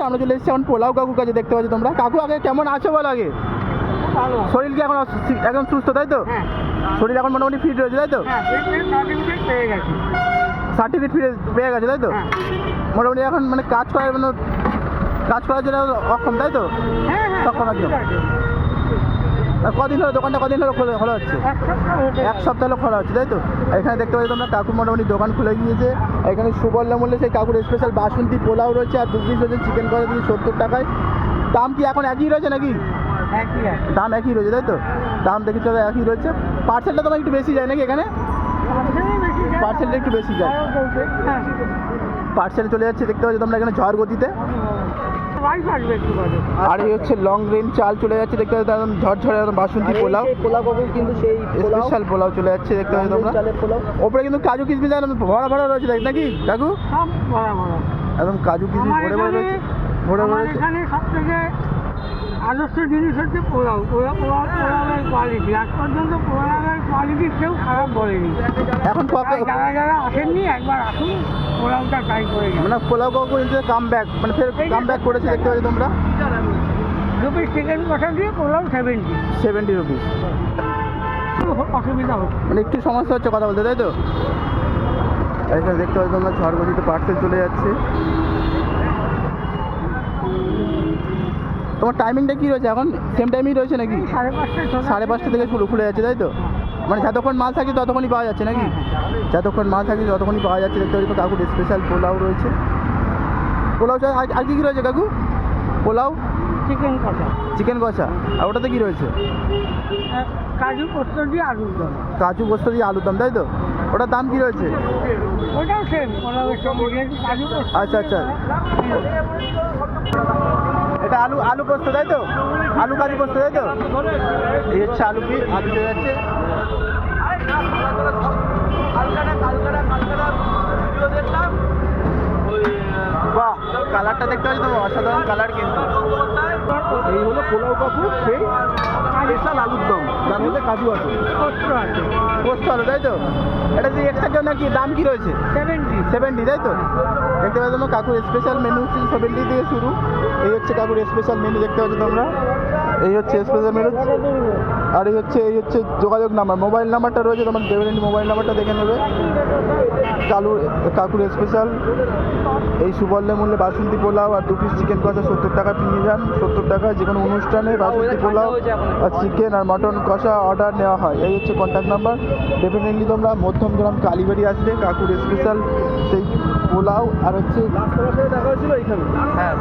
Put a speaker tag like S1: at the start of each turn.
S1: আমরা চলে এসেছি এখন পোলাও কাকুর কাছে দেখতে পাচ্ছি তোমরা। কাকু আগে কেমন আছো বল আগে? শরীর কি এখন একদম সুস্থ তাই তো?
S2: হ্যাঁ।
S1: শরীর এখন মোটামুটি ফিট রয়েছে তাই তো?
S2: হ্যাঁ সার্টিফিকেট পেয়ে
S1: ফিরে পেয়ে গেছে তাই তো?
S2: হ্যাঁ।
S1: মোটামুটি এখন মানে কাজ করার মানে কাজ করার জন্য অক্ষম তাই তো?
S2: হ্যাঁ হ্যাঁ
S1: সক্ষম একদম। আর কদিন হলো দোকানটা কদিন হলো খোলা খোলা হচ্ছে?
S2: এক সপ্তাহ
S1: হলো খোলা হচ্ছে তাই তো? এখানে দেখতে পাচ্ছি তোমরা কাকু মোটামুটি দোকান খুলে গিয়েছে। এখানে সুবর্ণ মূল্যে সেই কাকুর স্পেশাল বাসন্তী পোলাও রয়েছে আর দু পিস রয়েছে চিকেন কষা দিয়ে সত্তর টাকায়। দাম কি এখন একই রয়েছে নাকি? দাম একই রয়েছে তাই তো? দাম দেখি তো একই রয়েছে। পার্সেলটা তোমার একটু বেশি যায় নাকি এখানে। পার্সেলটা একটু বেশি যায়।
S2: বলতে, হ্যাঁ।
S1: পার্সেল চলে যাচ্ছে দেখতে পাচ্ছি তোমরা এখানে ঝড় গতিতে। আর এই হচ্ছে লং রেঞ্জ চাল চলে যাচ্ছে দেখতে পাচ্ছি একদম ঝরঝরে একদম বাসন্তী পোলাও।
S3: পোলাও কিন্তু সেই
S1: স্পেশাল পোলাও চলে যাচ্ছে দেখতে পাচ্ছি তোমরা। ওপরে কিন্তু কাজু কিশমিশ একদম ভরা ভরা রয়েছে দেখ নাকি কাকু?
S2: সব বড় বড়
S1: একদম কাজু
S2: আমার
S1: ভরে ভরে রয়েছে ভরে ভরে
S2: এখানে সব থেকে আদর্শ জিনিস হচ্ছে পোলাও। পোলাও পোলাও পোলাওয়ের কোয়ালিটি আজ পর্যন্ত পোলাওয়ের কোয়ালিটি কেউ খারাপ বলেনি।
S1: এখন
S2: যারা যারা আসেননি একবার আসুন। ট্রাই করে
S1: মানে পোলাও কাকু কিন্তু কাম ব্যাক মানে ফের কাম ব্যাক করেছে দেখতে পাচ্ছি তোমরা?
S2: দু পিস চিকেন কষা দিয়ে পোলাও সেভেন্টি
S1: সেভেন্টি রুপিস
S2: অসুবিধা হচ্ছে
S1: মানে একটু সমস্যা হচ্ছে কথা বলতে তাই তো? এখানে দেখতে পাচ্ছি তোমরা ঝড় গতিতে পার্সেল চলে যাচ্ছে। তোমার টাইমিংটা কি রয়েছে এখন? সেম টাইমই রয়েছে নাকি?
S2: সাড়ে
S1: পাঁচটা থেকে শুরু খুলে যাচ্ছে তাই তো? মানে যতক্ষণ মাল থাকে ততক্ষণই পাওয়া যাচ্ছে নাকি? যতক্ষণ মাল থাকে ততক্ষণই পাওয়া যাচ্ছে। দেখতে পাচ্ছি তো কাকুর স্পেশাল পোলাও রয়েছে। পোলাও আর- কি কি রয়েছে কাকু? পোলাও?
S2: চিকেন কষা।
S1: চিকেন কষা। আর ওটাতে কি রয়েছে?
S2: কাজু পোস্ত দিয়ে আলুর দম।
S1: কাজু পোস্ত দিয়ে আলুর দম তাই তো? ওটার দাম কি রয়েছে?
S2: ওটাও সেম
S1: আচ্ছা, আচ্ছা। এটা আলু আলু পোস্ত তাই তো? আলু কাজু পোস্ত তাই তো? এই হচ্ছে আলু কি আলু যাচ্ছে। বাহ কালারটা দেখতে পাচ্ছি তো অসাধারণ কালার কিন্তু। এই হলো পোলাও কাকু সেই স্পেশাল আলুর দম যার মধ্যে কাজু আছে।
S2: পোস্ত আছে
S1: আলু তাই তো? এটা যে এক্সট্রা জন্য কি দাম কি রয়েছে?
S2: সেভেন্টি
S1: সেভেন্টি তাই তো? দেখতে পাচ্ছ তোমরা কাকুর স্পেশাল মেনু হচ্ছে সেভেন্টি থেকে শুরু। এই হচ্ছে কাকুর স্পেশাল মেনু দেখতে পাচ্ছ তোমরা। এই হচ্ছে স্পেশাল মেনু আর এই হচ্ছে এই হচ্ছে যোগাযোগ নাম্বার। মোবাইল নাম্বারটা রয়েছে তোমার দেবেন মোবাইল নাম্বারটা দেখে নেবে। কালু কাকুর স্পেশাল এই সুবর্ণ মূল্যে বাসন্তী পোলাও আর দু পিস চিকেন কষা সত্তর টাকা নিয়ে যান সত্তর টাকা যে কোনো অনুষ্ঠানে বাসন্তী পোলাও আর চিকেন আর মটন কষা অর্ডার নেওয়া হয়। এই হচ্ছে কন্ট্যাক্ট নাম্বার ডেফিনেটলি তোমরা মধ্যমগ্রাম কালীবাড়ি আসলে কাকুর স্পেশাল সেই পোলাও আর হচ্ছে
S3: দেখা হয়েছিল এইখানে?
S1: হ্যাঁ।